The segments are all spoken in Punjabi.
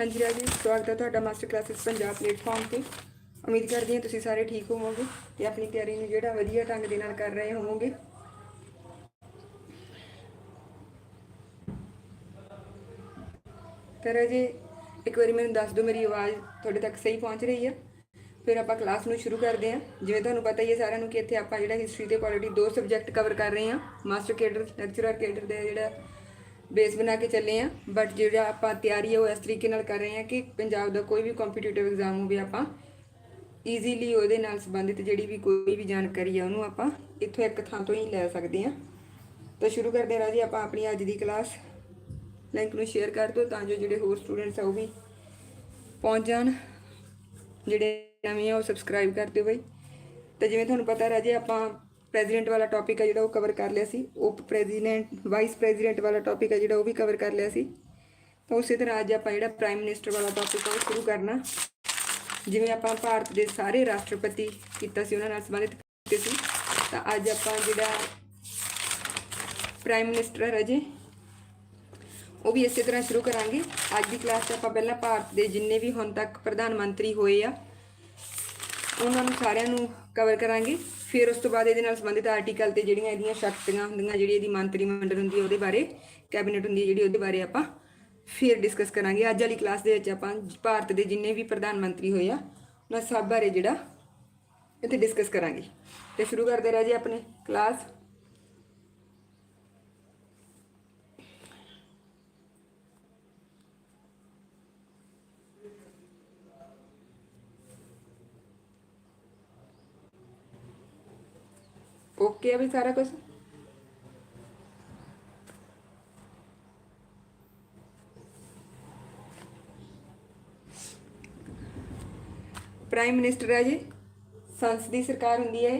ਹਾਂਜੀ ਰਾਜੀ ਸਵਾਗਤ ਹੈ ਤੁਹਾਡਾ ਮਾਸਟਰ ਕਲਾਸਿਸ ਪੰਜਾਬ ਪਲੇਟਫਾਰਮ ਤੇ। ਉਮੀਦ ਕਰਦੀ ਹਾਂ ਤੁਸੀਂ ਸਾਰੇ ਠੀਕ ਹੋਵੋਗੇ ਤੇ ਆਪਣੀ ਤਿਆਰੀ ਨੂੰ ਜਿਹੜਾ ਵਧੀਆ ਢੰਗ ਦੇ ਨਾਲ ਕਰ ਰਹੇ ਹੋਵੋਗੇ। ਤਾਂ ਰਾਜੇ ਇੱਕ ਵਾਰੀ ਮੈਨੂੰ ਦੱਸ ਦਿਓ, ਮੇਰੀ ਆਵਾਜ਼ ਤੁਹਾਡੇ ਤੱਕ ਸਹੀ ਪਹੁੰਚ ਰਹੀ ਹੈ। ਫਿਰ ਆਪਾਂ ਕਲਾਸ ਨੂੰ ਸ਼ੁਰੂ ਕਰਦੇ ਹਾਂ। ਜਿਵੇਂ ਤੁਹਾਨੂੰ ਪਤਾ ਹੀ ਹੈ ਸਾਰਿਆਂ ਨੂੰ ਕਿ ਇੱਥੇ ਆਪਾਂ ਜਿਹੜਾ ਹਿਸਟਰੀ ਤੇ ਪੋਲਿਟੀ ਦੋ ਸਬਜੈਕਟ ਕਵਰ ਕਰ ਰਹੇ ਹਾਂ। ਮਾਸਟਰ ਕੇਡਰ ਲੈਕਚਰਰ ਕੇਡਰ ਦੇ ਜਿਹੜਾ ਬੇਸ ਬਣਾ ਕੇ ਚੱਲੇ ਆ। ਬਟ ਜਿਹੜਾ ਆਪਾਂ ਤਿਆਰੀ ਹੈ ਉਹ ਇਸ ਤਰੀਕੇ ਨਾਲ ਕਰ ਰਹੇ ਹਾਂ ਕਿ ਪੰਜਾਬ ਦਾ ਕੋਈ ਵੀ ਕੰਪੀਟੀਟਿਵ ਐਗਜ਼ਾਮ ਹੋਵੇ ਆਪਾਂ ਈਜ਼ੀਲੀ ਉਹਦੇ ਨਾਲ ਸੰਬੰਧਿਤ ਜਿਹੜੀ ਵੀ ਕੋਈ ਵੀ ਜਾਣਕਾਰੀ ਆ ਉਹਨੂੰ ਆਪਾਂ ਇੱਥੋਂ ਇੱਕ ਥਾਂ ਤੋਂ ਹੀ ਲੈ ਸਕਦੇ ਹਾਂ ਤਾਂ ਸ਼ੁਰੂ ਕਰਦੇ ਹਾਂ ਰਾਜੀ, ਆਪਾਂ ਆਪਣੀ ਅੱਜ ਦੀ ਕਲਾਸ ਲਿੰਕ ਨੂੰ ਸ਼ੇਅਰ ਕਰ ਦਿਓ ਤਾਂ ਜੋ ਜਿਹੜੇ ਹੋਰ ਸਟੂਡੈਂਟਸ ਆ ਉਹ ਵੀ ਪਹੁੰਚ ਜਾਣ। ਜਿਹੜੇ ਨਵੇਂ ਆ ਉਹ ਸਬਸਕ੍ਰਾਈਬ ਕਰ ਦਿਓ ਬਈ। ਤਾਂ ਜਿਵੇਂ ਤੁਹਾਨੂੰ ਪਤਾ ਰਾਜੇ, ਆਪਾਂ ਪ੍ਰੈਜ਼ੀਡੈਂਟ ਵਾਲਾ ਟੌਪਿਕ ਹੈ ਜਿਹੜਾ ਉਹ ਕਵਰ ਕਰ ਲਿਆ ਸੀ। ਉਪ ਪ੍ਰੈਜ਼ੀਡੈਂਟ ਵਾਈਸ ਪ੍ਰੈਜ਼ੀਡੈਂਟ ਵਾਲਾ ਟੌਪਿਕ ਹੈ ਜਿਹੜਾ ਉਹ ਵੀ ਕਵਰ ਕਰ ਲਿਆ ਸੀ। ਤਾਂ ਉਸੇ ਤਰ੍ਹਾਂ ਅੱਜ ਆਪਾਂ ਜਿਹੜਾ ਪ੍ਰਾਈਮ ਮਿਨਿਸਟਰ ਵਾਲਾ ਟੌਪਿਕ ਹੈ ਉਹ ਸ਼ੁਰੂ ਕਰਨਾ। ਜਿਵੇਂ ਆਪਾਂ ਭਾਰਤ ਦੇ ਸਾਰੇ ਰਾਸ਼ਟਰਪਤੀ ਕੀਤਾ ਸੀ, ਉਹਨਾਂ ਨਾਲ ਸੰਬੰਧਿਤ ਕੀਤੇ ਸੀ। ਤਾਂ ਅੱਜ ਆਪਾਂ ਜਿਹੜਾ ਪ੍ਰਾਈਮ ਮਿਨਿਸਟਰ ਰਜੇ, ਉਹ ਵੀ ਇਸੇ ਤਰ੍ਹਾਂ ਸ਼ੁਰੂ ਕਰਾਂਗੇ। ਅੱਜ ਦੀ ਕਲਾਸ 'ਚ ਆਪਾਂ ਪਹਿਲਾਂ ਭਾਰਤ ਦੇ ਜਿੰਨੇ ਵੀ ਹੁਣ ਤੱਕ ਪ੍ਰਧਾਨ ਮੰਤਰੀ ਹੋਏ ਆ, ਉਹਨਾਂ ਨੂੰ ਸਾਰਿਆਂ ਨੂੰ ਕਵਰ ਕਰਾਂਗੇ। ਫਿਰ ਉਸ ਤੋਂ ਬਾਅਦ ਇਹਦੇ ਨਾਲ ਸੰਬੰਧਿਤ ਆਰਟੀਕਲ ਤੇ ਜਿਹੜੀਆਂ ਇਹਦੀਆਂ ਸ਼ਕਤੀਆਂ ਹੁੰਦੀਆਂ, ਜਿਹੜੀ ਇਹਦੀ ਮੰਤਰੀ ਮੰਡਲ ਹੁੰਦੀ ਹੈ, ਉਹਦੇ ਬਾਰੇ ਕੈਬਨਿਟ ਹੁੰਦੀ ਹੈ, ਜਿਹੜੀ ਉਹਦੇ ਬਾਰੇ ਆਪਾਂ ਫਿਰ ਡਿਸਕਸ ਕਰਾਂਗੇ। ਅੱਜ ਵਾਲੀ ਕਲਾਸ ਦੇ ਵਿੱਚ ਆਪਾਂ ਭਾਰਤ ਦੇ ਜਿੰਨੇ ਵੀ ਪ੍ਰਧਾਨ ਮੰਤਰੀ ਹੋਏ ਆ, ਉਹਨਾਂ ਸਭ ਬਾਰੇ ਜਿਹੜਾ ਇੱਥੇ ਡਿਸਕਸ ਕਰਾਂਗੇ। ਤੇ ਸ਼ੁਰੂ ਕਰਦੇ ਰਾਜੇ ਆਪਣੇ ਕਲਾਸ ਓਕੇ ਆ ਵੀ ਸਾਰਾ ਕੁਝ ਪ੍ਰਾਈਮ ਮਿਨਿਸਟਰ ਹੈ ਜੀ ਸੰਸਦੀ ਸਰਕਾਰ ਹੁੰਦੀ ਹੈ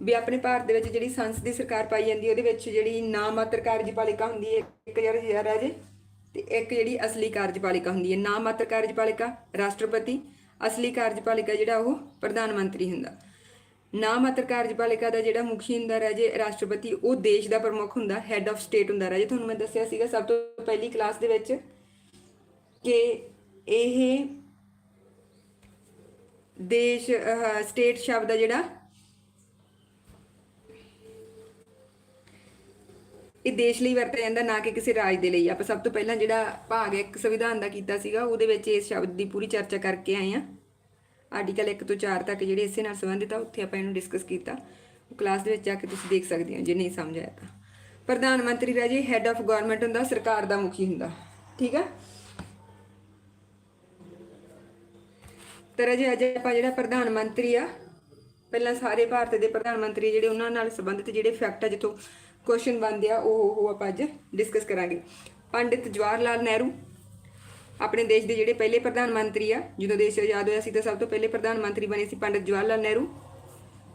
ਵੀ ਆਪਣੇ ਭਾਰਤ ਦੇ ਵਿੱਚ ਜਿਹੜੀ ਸੰਸ ਦੀ ਸਰਕਾਰ ਪਾਈ ਜਾਂਦੀ ਹੈ, ਉਹਦੇ ਵਿੱਚ ਜਿਹੜੀ ਨਾਮਾਤਰ ਕਾਰਜਪਾਲਿਕਾ ਹੁੰਦੀ ਹੈ, ਇੱਕ ਜਿਹੜਾ ਹੈ ਜੀ, ਤੇ ਇੱਕ ਜਿਹੜੀ ਅਸਲੀ ਕਾਰਜਪਾਲਿਕਾ ਹੁੰਦੀ ਹੈ। ਨਾਮਾਤਰ ਕਾਰਜਪਾਲਿਕਾ, ਰਾਸ਼ਟਰਪਤੀ, ਅਸਲੀ ਕਾਰਜਪਾਲਿਕਾ ਜਿਹੜਾ ਉਹ ਪ੍ਰਧਾਨ ਮੰਤਰੀ ਹੁੰਦਾ। ਨਾ ਮਾਤਰ ਕਾਰਜਪਾਲਿਕਾ ਦਾ ਜਿਹੜਾ ਮੁਖੀ ਹੁੰਦਾ ਰਾਜੇ ਰਾਸ਼ਟਰਪਤੀ, ਉਹ ਦੇਸ਼ ਦਾ ਪ੍ਰਮੁੱਖ ਹੁੰਦਾ ਹੈੱਡ ਆਫ ਸਟੇਟ ਹੁੰਦਾ ਰਾਜੇ ਤੁਹਾਨੂੰ ਮੈਂ ਦੱਸਿਆ ਸੀਗਾ ਸਭ ਤੋਂ ਪਹਿਲੀ ਕਲਾਸ ਦੇ ਵਿੱਚ ਕਿ ਇਹ ਦੇਸ਼ ਸਟੇਟ ਸ਼ਬਦ ਆ ਜਿਹੜਾ, ਇਹ ਦੇਸ਼ ਲਈ ਵਰਤਿਆ ਜਾਂਦਾ, ਨਾ ਕਿ ਕਿਸੇ ਰਾਜ ਦੇ ਲਈ। ਆਪਾਂ ਸਭ ਤੋਂ ਪਹਿਲਾਂ ਜਿਹੜਾ ਭਾਗ ਇੱਕ ਸੰਵਿਧਾਨ ਦਾ ਕੀਤਾ ਸੀਗਾ, ਉਹਦੇ ਵਿੱਚ ਇਸ ਸ਼ਬਦ ਦੀ ਪੂਰੀ ਚਰਚਾ ਕਰਕੇ ਆਏ ਆ ਆਰਟੀਕਲ 1 ਤੋਂ 4 ਤੱਕ ਜਿਹੜੇ ਇਸੇ ਨਾਲ ਸੰਬੰਧਿਤ ਆ, ਉੱਥੇ ਆਪਾਂ ਇਹਨੂੰ ਡਿਸਕਸ ਕੀਤਾ। ਕਲਾਸ ਦੇ ਵਿੱਚ ਜਾ ਕੇ ਤੁਸੀਂ ਦੇਖ ਸਕਦੇ ਹੋ, ਜੇ ਨਹੀਂ ਸਮਝ ਆਇਆ ਤਾਂ। ਪ੍ਰਧਾਨ ਮੰਤਰੀ ਰਾਜੇ ਹੈੱਡ ਆਫ ਗਵਰਨਮੈਂਟ ਹੁੰਦਾ, ਸਰਕਾਰ ਦਾ ਮੁਖੀ ਹੁੰਦਾ। ਠੀਕ ਆ? ਤਰ੍ਹਾਂ ਜੇ ਅੱਜ ਆਪਾਂ ਜਿਹੜਾ ਪ੍ਰਧਾਨ ਮੰਤਰੀ ਆ, ਪਹਿਲਾਂ ਸਾਰੇ ਭਾਰਤ ਦੇ ਪ੍ਰਧਾਨ ਮੰਤਰੀ ਜਿਹੜੇ ਉਹਨਾਂ ਨਾਲ ਸੰਬੰਧਿਤ ਜਿਹੜੇ ਫੈਕਟ ਆ, ਜਿੱਥੋਂ ਕੁਐਸਚਨ ਬਣਦੇ ਆ ਉਹ ਉਹ ਆਪਾਂ ਅੱਜ ਡਿਸਕਸ ਕਰਾਂਗੇ। ਪੰਡਿਤ ਜਵਾਹਰ ਲਾਲ ਨਹਿਰੂ ਆਪਣੇ ਦੇਸ਼ ਦੇ ਜਿਹੜੇ ਪਹਿਲੇ ਪ੍ਰਧਾਨ ਮੰਤਰੀ ਆ, ਜਦੋਂ ਦੇਸ਼ ਆਜ਼ਾਦ ਹੋਇਆ ਸੀ ਤਾਂ ਸਭ ਤੋਂ ਪਹਿਲੇ ਪ੍ਰਧਾਨ ਮੰਤਰੀ ਬਣੇ ਸੀ ਪੰਡਿਤ ਜਵਾਹਰ ਲਾਲ ਨਹਿਰੂ।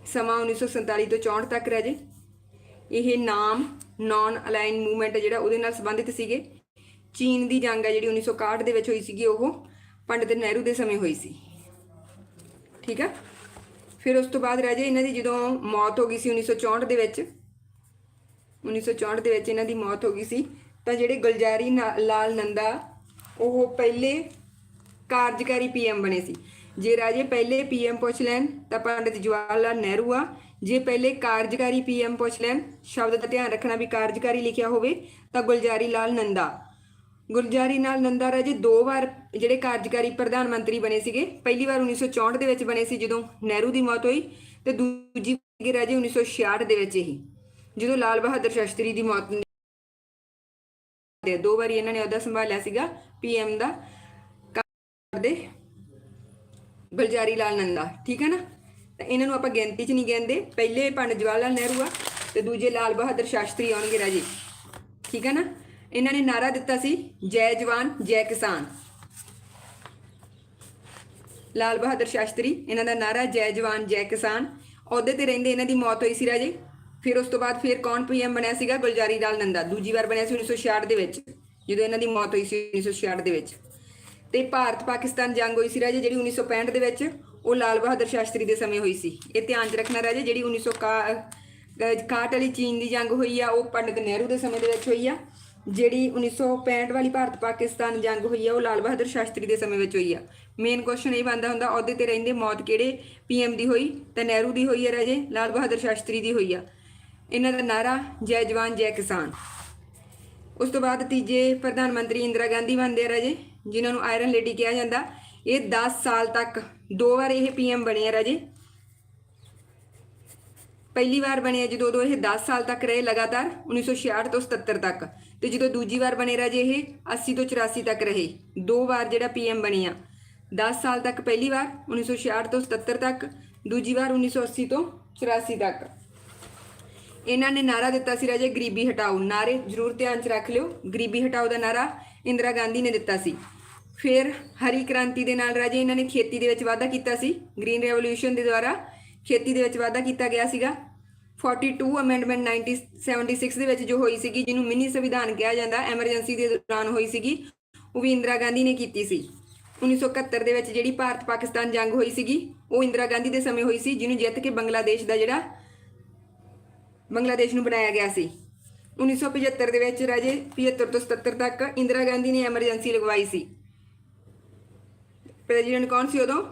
ਸਮਾਂ 1947 ਤੋਂ 64 ਤੱਕ ਰਹਿ ਜੇ। ਇਹ ਨਾਮ ਨਾਨ ਅਲਾਈਨ ਮੂਵਮੈਂਟ ਜਿਹੜਾ ਉਹਦੇ ਨਾਲ ਸੰਬੰਧਿਤ ਸੀਗੇ। ਚੀਨ ਦੀ ਜੰਗ ਆ ਜਿਹੜੀ 1961 ਦੇ ਵਿੱਚ ਹੋਈ ਸੀਗੀ, ਉਹ ਪੰਡਿਤ ਨਹਿਰੂ ਦੇ ਸਮੇਂ ਹੋਈ ਸੀ। ਠੀਕ ਆ? ਫਿਰ ਉਸ ਤੋਂ ਬਾਅਦ ਰਹਿ ਜੇ ਇਹਨਾਂ ਦੀ ਜਦੋਂ ਮੌਤ ਹੋ ਗਈ ਸੀ 1964 ਦੇ ਵਿੱਚ। 1964 ਦੇ ਵਿੱਚ ਇਹਨਾਂ ਦੀ ਮੌਤ ਹੋ ਗਈ ਸੀ। ਤਾਂ ਜਿਹੜੇ ਗੁਲਜ਼ਾਰੀ ਨਾ- ਲਾਲ ਨੰਦਾ ਉਹ ਪਹਿਲੇ ਕਾਰਜਕਾਰੀ ਪੀਐਮ ਬਣੇ ਸੀ। ਜੇ ਰਾਜੇ ਪਹਿਲੇ ਪੀਐਮ ਪੁੱਛ ਲੈਣ ਤਾਂ ਪੰਡਿਤ ਜਵਾਹਰ ਲਾਲ ਨਹਿਰੂ ਆ। ਜੇ ਪਹਿਲੇ ਕਾਰਜਕਾਰੀ ਪੀਐਮ ਪੁੱਛ ਲੈਣ, ਸ਼ਬਦ ਦਾ ਧਿਆਨ ਰੱਖਣਾ ਵੀ ਕਾਰਜਕਾਰੀ ਲਿਖਿਆ ਹੋਵੇ, ਤਾਂ ਗੁਲਜ਼ਾਰੀ ਲਾਲ ਨੰਦਾ। ਗੁਲਜ਼ਾਰੀ ਨਾਲ ਨੰਦਾ ਰਾਜੇ ਦੋ ਵਾਰ ਜਿਹੜੇ ਕਾਰਜਕਾਰੀ ਪ੍ਰਧਾਨ ਮੰਤਰੀ ਬਣੇ ਸੀਗੇ। ਪਹਿਲੀ ਵਾਰ 1964 ਦੇ ਵਿੱਚ ਬਣੇ ਸੀ ਜਦੋਂ ਨਹਿਰੂ ਦੀ ਮੌਤ ਹੋਈ ਤੇ ਦੂਜੀ ਵਾਰ ਰਾਜੇ 1966 ਦੇ ਵਿੱਚ ਹੀ ਜਦੋਂ ਲਾਲ ਬਹਾਦਰ ਸ਼ਾਸਤਰੀ ਦੀ ਮੌਤ ਦੇ ਦੋ ਵਾਰੀ ਇਹਨਾਂ ਨੇ ਅਹੁਦਾ ਸੰਭਾਲਿਆ ਸੀਗਾ ਪੀਐਮ ਦਾ। ਕਰਦੇ ਗੁਲਜ਼ਾਰੀ ਲਾਲ ਨੰਦਾ, ਠੀਕ ਹੈ ਨਾ? ਤਾਂ ਇਹਨਾਂ ਨੂੰ ਆਪਾਂ ਗਿਣਤੀ 'ਚ ਨਹੀਂ ਗਿਣਦੇ ਪਹਿਲੇ ਪੰਡਿਤ ਜਵਾਹਰ ਲਾਲ ਨਹਿਰੂ ਆ ਤੇ ਦੂਜੇ ਲਾਲ ਬਹਾਦਰ ਸ਼ਾਸਤਰੀ ਆਉਣਗੇ ਰਾਜੇ, ਠੀਕ ਹੈ ਨਾ? ਇਹਨਾਂ ਨੇ ਨਾਰਾ ਦਿੱਤਾ ਸੀ, ਜੈ ਜਵਾਨ, ਜੈ ਕਿਸਾਨ। ਲਾਲ ਬਹਾਦਰ ਸ਼ਾਸਤਰੀ, ਇਹਨਾਂ ਦਾ ਨਾਰਾ ਜੈ ਜਵਾਨ, ਜੈ ਕਿਸਾਨ। ਅਹੁਦੇ ਤੇ ਰਹਿੰਦੇ ਇਹਨਾਂ ਦੀ ਮੌਤ ਹੋਈ ਸੀ ਰਾਜੇ। ਫਿਰ ਉਸ ਤੋਂ ਬਾਅਦ ਫਿਰ ਕੌਣ ਪੀਐਮ ਬਣਿਆ ਸੀਗਾ? ਗੁਲਜ਼ਾਰੀ ਲਾਲ ਨੰਦਾ। ਦੂਜੀ ਵਾਰ ਬਣਿਆ ਸੀ 1966 ਦੇ ਵਿੱਚ, ਜਦੋਂ ਇਹਨਾਂ ਦੀ ਮੌਤ ਹੋਈ ਸੀ 1966 ਦੇ ਵਿੱਚ। ਤੇ ਭਾਰਤ ਪਾਕਿਸਤਾਨ ਜੰਗ ਹੋਈ ਸੀ ਰਾਜੇ, ਜਿਹੜੀ 1965 ਦੇ ਵਿੱਚ, ਉਹ ਲਾਲ ਬਹਾਦਰ ਸ਼ਾਸਤਰੀ ਦੇ ਸਮੇਂ ਹੋਈ ਸੀ। ਇਹ ਧਿਆਨ 'ਚ ਰੱਖਣਾ ਰਾਜੇ, ਜਿਹੜੀ 1961 ਵਾਲੀ ਚੀਨ ਦੀ ਜੰਗ ਹੋਈ ਆ, ਉਹ ਪੰਡਿਤ ਨਹਿਰੂ ਦੇ ਸਮੇਂ ਦੇ ਵਿੱਚ ਹੋਈ ਆ। ਜਿਹੜੀ 1965 ਵਾਲੀ ਭਾਰਤ ਪਾਕਿਸਤਾਨ ਜੰਗ ਹੋਈ ਆ, ਉਹ ਲਾਲ ਬਹਾਦਰ ਸ਼ਾਸਤਰੀ ਦੇ ਸਮੇਂ ਵਿੱਚ ਹੋਈ ਆ। ਮੇਨ ਕੁਐਸਚਨ ਇਹ ਬੰਦਾ ਹੁੰਦਾ, ਅਹੁਦੇ ਤੇ ਰਹਿੰਦੇ ਮੌਤ ਕਿਹੜੇ ਪੀਐਮ ਦੀ ਹੋਈ? ਤਾਂ ਨਹਿਰੂ ਦੀ ਹੋਈ ਹੈ ਰਾਜੇ, ਲਾਲ ਬਹਾਦਰ ਸ਼ਾਸਤਰੀ ਦੀ ਹੋਈ ਆ। ਇਹਨਾਂ ਦਾ ਨਾਰਾ ਜੈ ਜਵਾਨ, ਜੈ ਕਿਸਾਨ। ਉਸ ਤੋਂ ਬਾਅਦ ਤੀਜੇ ਪ੍ਰਧਾਨ ਮੰਤਰੀ ਇੰਦਰਾ ਗਾਂਧੀ ਬਣਦੇ ਆ ਰਾਜੇ, ਜਿਨ੍ਹਾਂ ਨੂੰ ਆਇਰਨ ਲੇਡੀ ਕਿਹਾ ਜਾਂਦਾ। ਇਹ 10 ਸਾਲ ਤੱਕ ਦੋ ਵਾਰ ਇਹ ਪੀਐਮ ਬਣੇ ਆ ਰਾਜੇ। ਪਹਿਲੀ ਵਾਰ ਬਣੇ ਆ ਜਦੋਂ ਉਦੋਂ ਇਹ 10 ਸਾਲ ਤੱਕ ਰਹੇ ਲਗਾਤਾਰ 1966 ਤੋਂ 77 ਤੱਕ। ਤੇ ਜਦੋਂ ਦੂਜੀ ਵਾਰ ਬਣੇ ਰਾਜੇ ਇਹ 80 ਤੋਂ 84 ਤੱਕ ਰਹੇ। ਦੋ ਵਾਰ ਜਿਹੜਾ ਪੀਐਮ ਬਣੀ ਆ। 10 ਸਾਲ ਤੱਕ ਪਹਿਲੀ ਵਾਰ 1966 ਤੋਂ 77 ਤੱਕ, ਦੂਜੀ ਵਾਰ 1980 ਤੋਂ 84 ਤੱਕ। ਇਹਨਾਂ ਨੇ ਨਾਰਾ ਦਿੱਤਾ ਸੀ, ਰਾਜੇ ਗਰੀਬੀ ਹਟਾਓ। ਨਾਰੇ ਜ਼ਰੂਰ ਧਿਆਨ 'ਚ ਰੱਖ ਲਿਓ, ਗਰੀਬੀ ਹਟਾਓ ਦਾ ਨਾਰਾ ਇੰਦਰਾ ਗਾਂਧੀ ਨੇ ਦਿੱਤਾ ਸੀ। ਫਿਰ ਹਰੀ ਕ੍ਰਾਂਤੀ ਦੇ ਨਾਲ ਰਾਜੇ ਇਹਨਾਂ ਨੇ ਖੇਤੀ ਦੇ ਵਿੱਚ ਵਾਧਾ ਕੀਤਾ ਸੀ। ਗ੍ਰੀਨ ਰੈਵੋਲੂਸ਼ਨ ਦੇ ਦੁਆਰਾ ਖੇਤੀ ਦੇ ਵਿੱਚ ਵਾਧਾ ਕੀਤਾ ਗਿਆ ਸੀਗਾ। 42 ਅਮੈਂਡਮੈਂਟ 1976 ਦੇ ਵਿੱਚ ਜੋ ਹੋਈ ਸੀਗੀ, ਜਿਹਨੂੰ ਮਿੰਨੀ ਸੰਵਿਧਾਨ ਕਿਹਾ ਜਾਂਦਾ, ਐਮਰਜੈਂਸੀ ਦੇ ਦੌਰਾਨ ਹੋਈ ਸੀਗੀ, ਉਹ ਵੀ ਇੰਦਰਾ ਗਾਂਧੀ ਨੇ ਕੀਤੀ ਸੀ। 1971 ਦੇ ਵਿੱਚ ਜਿਹੜੀ ਭਾਰਤ ਪਾਕਿਸਤਾਨ ਜੰਗ ਹੋਈ ਸੀਗੀ, ਉਹ ਇੰਦਰਾ ਗਾਂਧੀ ਦੇ ਸਮੇਂ ਹੋਈ ਸੀ, ਜਿਹਨੂੰ ਜਿੱਤ ਕੇ ਬੰਗਲਾਦੇਸ਼ ਦਾ ਜਿਹੜਾ ਬੰਗਲਾਦੇਸ਼ ਨੂੰ ਬਣਾਇਆ ਗਿਆ ਸੀ। 1975 ਦੇ ਵਿੱਚ ਰਾਜੇ 75 ਤੋਂ 77 ਤੱਕ ਇੰਦਰਾ ਗਾਂਧੀ ਨੇ ਐਮਰਜੈਂਸੀ ਲਗਵਾਈ ਸੀ। ਪ੍ਰੈਜ਼ੀਡੈਂਟ ਕੌਣ ਸੀ ਉਦੋਂ?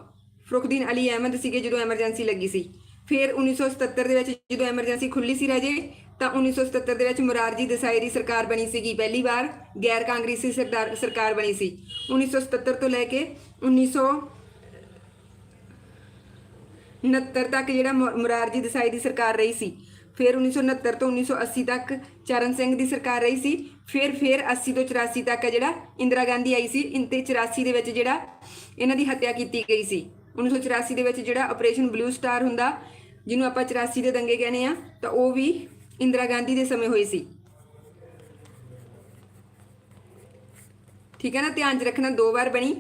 ਫਰੁਖਦੀਨ ਅਲੀ ਅਹਿਮਦ ਸੀਗੇ ਜਦੋਂ ਐਮਰਜੈਂਸੀ ਲੱਗੀ ਸੀ। ਫਿਰ 1977 ਦੇ ਵਿੱਚ ਜਦੋਂ ਐਮਰਜੈਂਸੀ ਖੁੱਲੀ ਸੀ ਰਾਜੇ, ਤਾਂ 1977 ਦੇ ਵਿੱਚ ਮੁਰਾਰਜੀ ਦੇਸਾਈ ਦੀ ਸਰਕਾਰ ਬਣੀ ਸੀਗੀ ਪਹਿਲੀ ਵਾਰ, ਗੈਰ ਕਾਂਗਰਸੀ ਸਰਕਾਰ ਸਰਕਾਰ ਬਣੀ ਸੀ। 1977 ਤੋਂ ਲੈ ਕੇ 1900 69 ਤੱਕ ਜਿਹੜਾ ਮੁ- ਮੁਰਾਰਜੀ ਦੇਸਾਈ ਦੀ ਸਰਕਾਰ ਰਹੀ ਸੀ। ਫਿਰ 1969 ਤੋਂ 1980 ਤੱਕ ਚਰਨ ਸਿੰਘ ਦੀ ਸਰਕਾਰ ਰਹੀ ਸੀ। ਫਿਰ ਫਿਰ 80 ਤੋਂ 84 ਤੱਕ ਆ ਜਿਹੜਾ ਇੰਦਰਾ ਗਾਂਧੀ ਆਈ ਸੀ। ਇਨ 84 ਦੇ ਵਿੱਚ ਜਿਹੜਾ ਇਹਨਾਂ ਦੀ ਹੱਤਿਆ ਕੀਤੀ ਗਈ ਸੀ। 1984 ਦੇ ਵਿੱਚ ਜਿਹੜਾ ਆਪਰੇਸ਼ਨ ਬਲੂ ਸਟਾਰ ਹੁੰਦਾ, ਜਿਹਨੂੰ ਆਪਾਂ 84 ਦੇ ਦੰਗੇ ਕਹਿੰਦੇ ਆ ਤਾਂ ਉਹ ਵੀ ਇੰਦਰਾ ਗਾਂਧੀ ਦੇ ਸਮੇਂ ਹੋਈ ਸੀ। ਠੀਕ ਹੈ ਨਾ? ਧਿਆਨ 'ਚ ਰੱਖਣਾ, ਦੋ ਵਾਰ ਬਣੀ।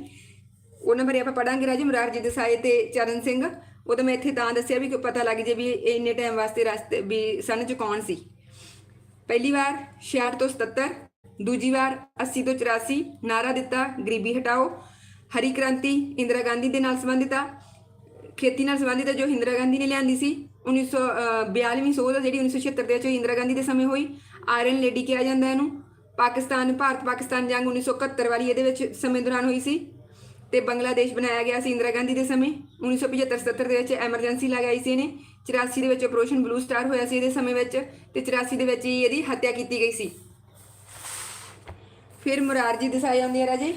ਉਹਨਾਂ ਬਾਰੇ ਆਪਾਂ ਪੜਾਂਗੇ ਰਾਜੇ, ਮੁਰਾਰਜੀ ਦੇਸਾਈ ਤੇ ਚਰਨ ਸਿੰਘ। ਉਹ ਤਾਂ ਮੈਂ ਇੱਥੇ ਤਾਂ ਦੱਸਿਆ ਵੀ ਕਿ ਪਤਾ ਲੱਗ ਜੇ ਵੀ ਇਹ ਇੰਨੇ ਟਾਈਮ ਵਾਸਤੇ ਰਸਤੇ ਵੀ ਸਨ ਚ ਕੌਣ ਸੀ। ਪਹਿਲੀ ਵਾਰ 66 ਤੋਂ 77 ਦੂਜੀ ਵਾਰ 80 ਤੋਂ 84 ਨਾਰਾ ਦਿੱਤਾ, ਗਰੀਬੀ ਹਟਾਓ, ਹਰੀ ਕ੍ਰਾਂਤੀ ਇੰਦਰਾ ਗਾਂਧੀ ਦੇ ਨਾਲ ਸੰਬੰਧਿਤ ਆ। ਖੇਤੀ ਨਾਲ ਸੰਬੰਧਿਤ ਆ ਜੋ ਇੰਦਰਾ ਗਾਂਧੀ ਨੇ ਲਿਆਂਦੀ ਸੀ। 1942ਵੀਂ ਸੋਧ ਆ ਜਿਹੜੀ 1976 ਦੇ ਵਿੱਚ ਇੰਦਰਾ ਗਾਂਧੀ ਦੇ ਸਮੇਂ ਹੋਈ। ਆਇਰਨ ਲੇਡੀ ਕਿਹਾ ਜਾਂਦਾ ਇਹਨੂੰ। ਪਾਕਿਸਤਾਨ ਭਾਰਤ ਪਾਕਿਸਤਾਨ ਜੰਗ 1971 ਵਾਲੀ ਇਹਦੇ ਵਿੱਚ ਸਮੇਂ ਦੌਰਾਨ ਹੋਈ ਸੀ। ਤੇ ਬੰਗਲਾਦੇਸ਼ ਬਣਾਇਆ ਗਿਆ ਸੀ ਇੰਦਰਾ ਗਾਂਧੀ ਦੇ ਸਮੇਂ। 1975-77 ਦੇ ਵਿੱਚ ਐਮਰਜੈਂਸੀ ਲਗਾਈ ਸੀ ਇਹਨੇ। 84 ਦੇ ਵਿੱਚ ਆਪਰੇਸ਼ਨ ਬਲੂ ਸਟਾਰ ਹੋਇਆ ਸੀ ਇਹਦੇ ਸਮੇਂ ਵਿੱਚ ਤੇ 84 ਦੇ ਵਿੱਚ ਹੀ ਇਹਦੀ ਹੱਤਿਆ ਕੀਤੀ ਗਈ ਸੀ। ਫਿਰ ਮੁਰਾਰਜੀ ਦੇਸਾਈ ਆਉਂਦੇ ਆ ਰਾਜੇ।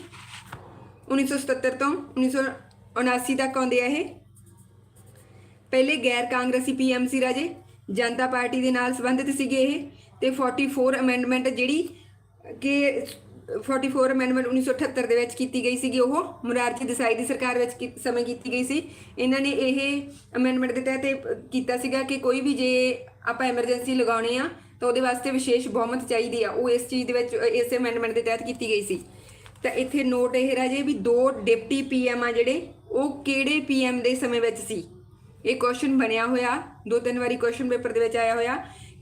1977 ਤੋਂ 1979 ਤੱਕ ਆਉਂਦੇ ਆ ਇਹ। ਪਹਿਲੇ ਗੈਰ ਕਾਂਗਰਸੀ ਪੀਐਮ ਸੀ ਰਾਜੇ। ਜਨਤਾ ਪਾਰਟੀ ਦੇ ਨਾਲ ਸੰਬੰਧਿਤ ਸੀਗੇ ਇਹ। ਤੇ 44 ਅਮੈਂਡਮੈਂਟ ਜਿਹੜੀ ਕਿ 44 ਅਮੈਂਡਮੈਂਟ 1978 ਦੇ ਵਿੱਚ ਕੀਤੀ ਗਈ ਸੀਗੀ, ਉਹ ਮੁਰਾਰਜੀ ਦੇਸਾਈ ਦੀ ਸਰਕਾਰ ਵਿੱਚ ਸਮੇਂ ਕੀਤੀ ਗਈ ਸੀ। ਇਹਨਾਂ ਨੇ ਇਹ ਅਮੈਂਡਮੈਂਟ ਦੇ ਤਹਿਤ ਇਹ ਕੀਤਾ ਸੀਗਾ ਕਿ ਕੋਈ ਵੀ ਜੇ ਆਪਾਂ ਐਮਰਜੈਂਸੀ ਲਗਾਉਣੇ ਆ, ਤਾਂ ਉਹਦੇ ਵਾਸਤੇ ਵਿਸ਼ੇਸ਼ ਬਹੁਮਤ ਚਾਹੀਦੀ ਆ। ਉਹ ਇਸ ਚੀਜ਼ ਦੇ ਵਿੱਚ, ਇਸ ਅਮੈਂਡਮੈਂਟ ਦੇ ਤਹਿਤ ਕੀਤੀ ਗਈ ਸੀ। ਤਾਂ ਇੱਥੇ ਨੋਟ ਇਹ ਰਾਜੇ ਵੀ ਦੋ ਡਿਪਟੀ ਪੀਐਮ ਆ ਜਿਹੜੇ, ਉਹ ਕਿਹੜੇ ਪੀਐਮ ਦੇ ਸਮੇਂ ਵਿੱਚ ਸੀ? ਇਹ ਕੁਐਸਚਨ ਬਣਿਆ ਹੋਇਆ, ਦੋ ਤਿੰਨ ਵਾਰੀ ਕੁਐਸਚਨ ਪੇਪਰ ਦੇ ਵਿੱਚ ਆਇਆ ਹੋਇਆ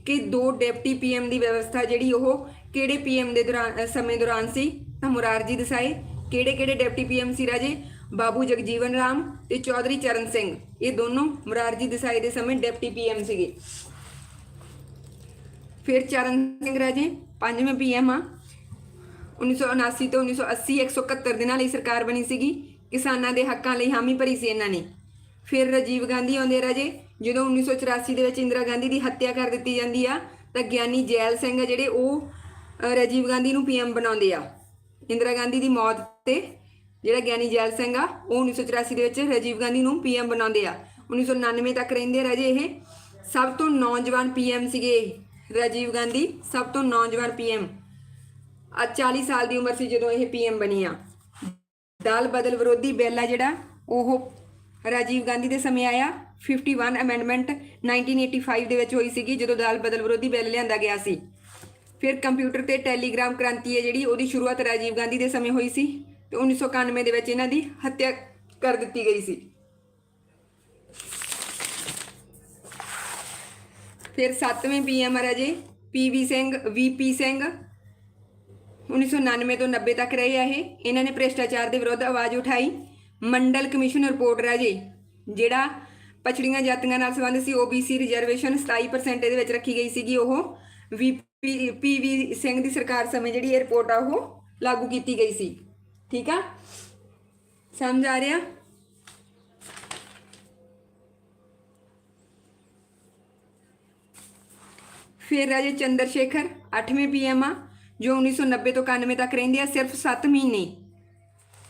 ਕਿ ਦੋ ਡਿਪਟੀ ਪੀਐਮ ਦੀ ਵਿਵਸਥਾ ਜਿਹੜੀ ਉਹ ਕਿਹੜੇ ਪੀਐਮ ਦੇ ਦੌਰਾਨ ਸਮੇਂ ਦੌਰਾਨ ਸੀ? ਤਾਂ ਮੁਰਾਰਜੀ ਦੇਸਾਈ, ਕਿਹੜੇ ਕਿਹੜੇ ਡਿਪਟੀ ਪੀਐਮ ਸੀ ਰਾਜੇ? ਬਾਬੂ ਜਗਜੀਵਨ ਰਾਮ ਤੇ ਚੌਧਰੀ ਚਰਨ ਸਿੰਘ। ਇਹ ਦੋਨੋਂ ਮੁਰਾਰਜੀ ਦੇਸਾਈ ਦੇ ਸਮੇਂ ਡਿਪਟੀ ਪੀਐਮ ਸੀਗੇ। ਫਿਰ ਚਰਨ ਸਿੰਘ ਰਾਜੇ, ਪੰਜਵੇਂ ਪੀਐਮ ਆ। 1979 ਤੋਂ 1980 171 ਦਿਨਾਂ ਲਈ ਸਰਕਾਰ ਬਣੀ ਸੀਗੀ। ਕਿਸਾਨਾਂ ਦੇ ਹੱਕਾਂ ਲਈ ਹਾਮੀ ਭਰੀ ਸੀ ਇਹਨਾਂ ਨੇ। ਫਿਰ ਰਾਜੀਵ ਗਾਂਧੀ ਆਉਂਦੇ ਆ ਰਾਜੇ, ਜਦੋਂ 1984 ਦੇ ਵਿੱਚ ਇੰਦਰਾ ਗਾਂਧੀ ਦੀ ਹੱਤਿਆ ਕਰ ਦਿੱਤੀ ਜਾਂਦੀ ਆ, ਤਾਂ ਗਿਆਨੀ ਜੈਲ ਸਿੰਘ ਆ ਜਿਹੜੇ, ਉਹ ਰਾਜੀਵ ਗਾਂਧੀ ਨੂੰ ਪੀਐਮ ਬਣਾਉਂਦੇ ਆ। ਇੰਦਰਾ ਗਾਂਧੀ ਦੀ ਮੌਤ ਤੇ ਜਿਹੜਾ ਗਿਆਨੀ ਜੈਲ ਸਿੰਘ ਆ, ਉਹ 1984 ਦੇ ਵਿੱਚ ਰਾਜੀਵ ਗਾਂਧੀ ਨੂੰ ਪੀਐਮ ਬਣਾਉਂਦੇ ਆ। 1999 ਤੱਕ ਰਹਿੰਦੇ ਰਾਜੇ ਇਹ। ਸਭ ਤੋਂ ਨੌਜਵਾਨ ਪੀਐਮ ਸੀਗੇ ਰਾਜੀਵ ਗਾਂਧੀ। ਸਭ ਤੋਂ ਨੌਜਵਾਨ ਪੀਐਮ ਆ 40 ਸਾਲ ਦੀ ਉਮਰ ਸੀ ਜਦੋਂ ਇਹ ਪੀਐਮ ਬਣੀ ਆ। ਦਾਲ ਬਦਲ ਵਿਰੋਧੀ ਬਿੱਲ ਆ ਜਿਹੜਾ, ਉਹ ਰਾਜੀਵ ਗਾਂਧੀ ਦੇ ਸਮੇਂ ਆਇਆ। 51 ਅਮੈਂਡਮੈਂਟ 1985 ਦੇ ਵਿੱਚ ਹੋਈ ਸੀਗੀ, ਜਦੋਂ ਦਾਲ ਬਦਲ ਵਿਰੋਧੀ ਬਿੱਲ ਲਿਆਂਦਾ ਗਿਆ ਸੀ। ਫਿਰ ਕੰਪਿਊਟਰ ਤੇ ਟੈਲੀਗ੍ਰਾਮ ਕ੍ਰਾਂਤੀ ਹੈ ਜਿਹੜੀ, ਉਹਦੀ ਸ਼ੁਰੂਆਤ ਰਾਜੀਵ ਗਾਂਧੀ ਦੇ ਸਮੇਂ ਹੋਈ ਸੀ ਤੇ 1991 ਦੇ ਵਿੱਚ ਇਹਨਾਂ ਦੀ ਹੱਤਿਆ ਕਰ ਦਿੱਤੀ ਗਈ ਸੀ। ਫਿਰ 7ਵੇਂ PM Raje PV Singh VP Singh 1999 ਤੋਂ 90 ਤੱਕ ਰਹੇ ਆ ਇਹ। ਇਹਨਾਂ ਨੇ ਭ੍ਰਿਸ਼ਟਾਚਾਰ ਦੇ ਵਿਰੁੱਧ ਆਵਾਜ਼ ਉਠਾਈ। ਮੰਡਲ ਕਮਿਸ਼ਨ ਰਿਪੋਰਟ ਰਾਜੇ, ਜਿਹੜਾ ਪਛੜੀਆਂ ਜਾਤੀਆਂ ਨਾਲ ਸੰਬੰਧਿਤ ਸੀ OBC ਰਿਜ਼ਰਵੇਸ਼ਨ 27% ਇਹਦੇ ਵਿੱਚ ਰੱਖੀ ਗਈ ਸੀਗੀ, ਉਹ ਵੀ ਪੀਵੀ ਸਿੰਘ ਦੀ ਸਰਕਾਰ ਸਮੇਂ ਜਿਹੜੀ ਇਹ ਰਿਪੋਰਟ ਆ ਉਹ ਲਾਗੂ ਕੀਤੀ ਗਈ ਸੀ ਠੀਕ ਆ ਸਮਝ ਆ ਰਿਹਾ ਫਿਰ ਰਾਜੇ ਚੰਦਰ ਸ਼ੇਖਰ 8ਵੇਂ ਪੀਐਮ ਆ ਜੋ 1990 ਤੋਂ 91 ਤੱਕ ਰਹਿੰਦੇ ਆ ਸਿਰਫ 7 ਮਹੀਨੇ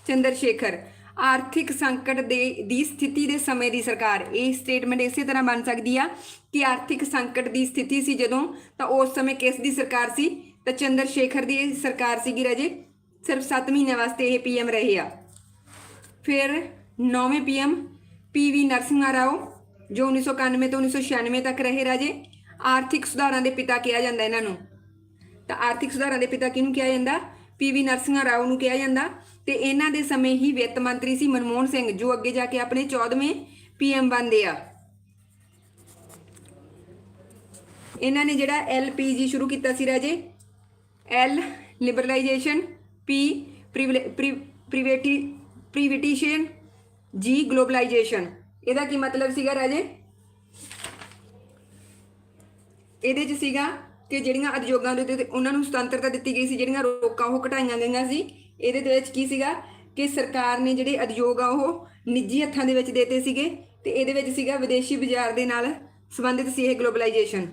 ਚੰਦਰ ਸ਼ੇਖਰ ਆਰਥਿਕ ਸੰਕਟ ਦੇ, ਦੀ ਸਥਿਤੀ ਦੇ ਸਮੇਂ ਦੀ ਸਰਕਾਰ। ਇਹ ਸਟੇਟਮੈਂਟ ਇਸੇ ਤਰ੍ਹਾਂ ਬਣ ਸਕਦੀ ਆ ਕਿ ਆਰਥਿਕ ਸੰਕਟ ਦੀ ਸਥਿਤੀ ਸੀ ਜਦੋਂ, ਤਾਂ ਉਸ ਸਮੇਂ ਕਿਸ ਦੀ ਸਰਕਾਰ ਸੀ? ਤਾਂ ਚੰਦਰ ਸ਼ੇਖਰ ਦੀ ਇਹ ਸਰਕਾਰ ਸੀਗੀ ਰਾਜੇ। ਸਿਰਫ 7 ਮਹੀਨਿਆਂ ਵਾਸਤੇ ਇਹ ਪੀਐਮ ਰਹੇ ਆ। ਫਿਰ 9ਵੇਂ ਪੀਐਮ ਪੀਵੀ ਨਰਸਿਮਹਾ ਰਾਓ, ਜੋ 1991 ਤੋਂ 1996 ਤੱਕ ਰਹੇ ਰਾਜੇ, ਆਰਥਿਕ ਸੁਧਾਰਾਂ ਦੇ ਪਿਤਾ ਕਿਹਾ ਜਾਂਦਾ ਇਹਨਾਂ ਨੂੰ। ਤਾਂ ਆਰਥਿਕ ਸੁਧਾਰਾਂ ਦੇ ਪਿਤਾ ਕਿਹਨੂੰ ਕਿਹਾ ਜਾਂਦਾ? ਪੀਵੀ ਨਰਸਿੰਘਾ ਰਾਓ ਨੂੰ ਕਿਹਾ ਜਾਂਦਾ ਤੇ ਇਹਨਾਂ ਦੇ ਸਮੇਂ ਹੀ ਵਿੱਤ ਮੰਤਰੀ ਸੀ ਮਨਮੋਹਨ ਸਿੰਘ, ਜੋ ਅੱਗੇ ਜਾ ਕੇ ਆਪਣੇ 14ਵੇਂ ਪੀਐਮ ਬਣਦੇ ਆ। ਇਹਨਾਂ ਨੇ ਜਿਹੜਾ ਐਲਪੀਜੀ ਸ਼ੁਰੂ ਕੀਤਾ ਸੀ ਰਾਜੇ, ਐਲ ਲਿਬਰਲਾਈਜੇਸ਼ਨ, ਪੀ ਪ੍ਰਾਈਵੇਟੀ ਪ੍ਰਾਈਵੇਟੇਸ਼ਨ ਜੀ ਗਲੋਬਲਾਈਜੇਸ਼ਨ। ਇਹਦਾ ਕੀ ਮਤਲਬ ਸੀਗਾ ਰਾਜੇ? ਇਹਦੇ 'ਚ ਸੀਗਾ ਕਿ ਜਿਹੜੀਆਂ ਉਦਯੋਗਾਂ ਦੇ ਉੱਤੇ ਉਹਨਾਂ ਨੂੰ ਸੁਤੰਤਰਤਾ ਦਿੱਤੀ ਗਈ ਸੀ, ਜਿਹੜੀਆਂ ਰੋਕਾਂ ਉਹ ਘਟਾਈਆਂ ਗਈਆਂ ਸੀ, ਇਹਦੇ ਦੇ ਵਿੱਚ ਕੀ ਸੀਗਾ ਕਿ ਸਰਕਾਰ ਨੇ ਜਿਹੜੇ ਉਦਯੋਗ ਆ ਉਹ ਨਿੱਜੀ ਹੱਥਾਂ ਦੇ ਵਿੱਚ ਦੇਤੇ ਸੀਗੇ ਤੇ ਇਹਦੇ ਵਿੱਚ ਸੀਗਾ ਵਿਦੇਸ਼ੀ ਬਾਜ਼ਾਰ ਦੇ ਨਾਲ ਸੰਬੰਧਿਤ ਸੀ ਇਹ ਗਲੋਬਲਾਈਜੇਸ਼ਨ।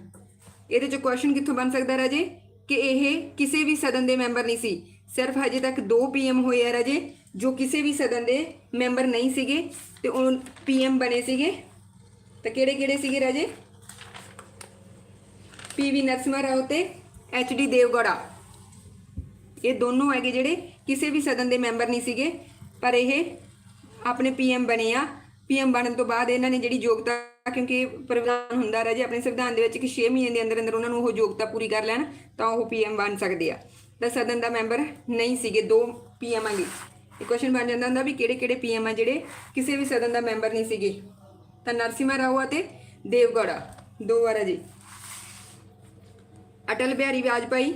ਇਹਦੇ 'ਚ ਕੁਐਸਚਨ ਕਿੱਥੋਂ ਬਣ ਸਕਦਾ ਰਾਜੇ? ਕਿ ਇਹ ਕਿਸੇ ਵੀ ਸਦਨ ਦੇ ਮੈਂਬਰ ਨਹੀਂ ਸੀ। ਸਿਰਫ ਹਜੇ ਤੱਕ ਦੋ ਪੀਐਮ ਹੋਏ ਆ ਰਾਜੇ, ਜੋ ਕਿਸੇ ਵੀ ਸਦਨ ਦੇ ਮੈਂਬਰ ਨਹੀਂ ਸੀਗੇ ਤੇ ਉਹ ਪੀਐਮ ਬਣੇ ਸੀਗੇ। ਤਾਂ ਕਿਹੜੇ ਕਿਹੜੇ ਸੀਗੇ ਰਾਜੇ? ਪੀਵੀ ਨਰਸਿਮਹਾ ਰਾਓ ਤੇ ਐਚ ਡੀ ਦੇਵਗੌੜਾ। ਇਹ ਦੋਨੋਂ ਹੈਗੇ ਜਿਹੜੇ ਕਿਸੇ ਵੀ ਸਦਨ ਦੇ ਮੈਂਬਰ ਨਹੀਂ ਸੀਗੇ, ਪਰ ਇਹ ਆਪਣੇ ਪੀਐਮ ਬਣੇ ਆ। ਪੀਐਮ ਬਣਨ ਤੋਂ ਬਾਅਦ ਇਹਨਾਂ ਨੇ ਜਿਹੜੀ ਯੋਗਤਾ, ਕਿਉਂਕਿ ਪ੍ਰਵਿਧਾਨ ਹੁੰਦਾ ਰਾਜੇ, ਆਪਣੇ ਸੰਵਿਧਾਨ ਦੇ ਵਿੱਚ ਕਿ 6 ਮਹੀਨੇ ਦੇ ਅੰਦਰ ਅੰਦਰ ਉਹਨਾਂ ਨੂੰ ਉਹ ਯੋਗਤਾ ਪੂਰੀ ਕਰ ਲੈਣ, ਤਾਂ ਉਹ ਪੀਐਮ ਬਣ ਸਕਦੇ ਆ। ਤਾਂ ਸਦਨ ਦਾ ਮੈਂਬਰ ਨਹੀਂ ਸੀਗੇ, ਦੋ ਪੀਐਮ ਆਗੇ ਇਹ ਕੁਐਸਚਨ ਬਣ ਜਾਂਦਾ ਹੁੰਦਾ ਵੀ ਕਿਹੜੇ ਕਿਹੜੇ ਪੀਐਮ ਆ ਜਿਹੜੇ ਕਿਸੇ ਵੀ ਸਦਨ ਦਾ ਮੈਂਬਰ ਨਹੀਂ ਸੀਗੇ। ਤਾਂ ਨਰਸਿਮਾ ਰਾਓ ਅਤੇ ਦੇਵਗੌੜਾ, ਦੋ ਵਾਰ ਆ ਜੀ Atal Bihari Vajpayee,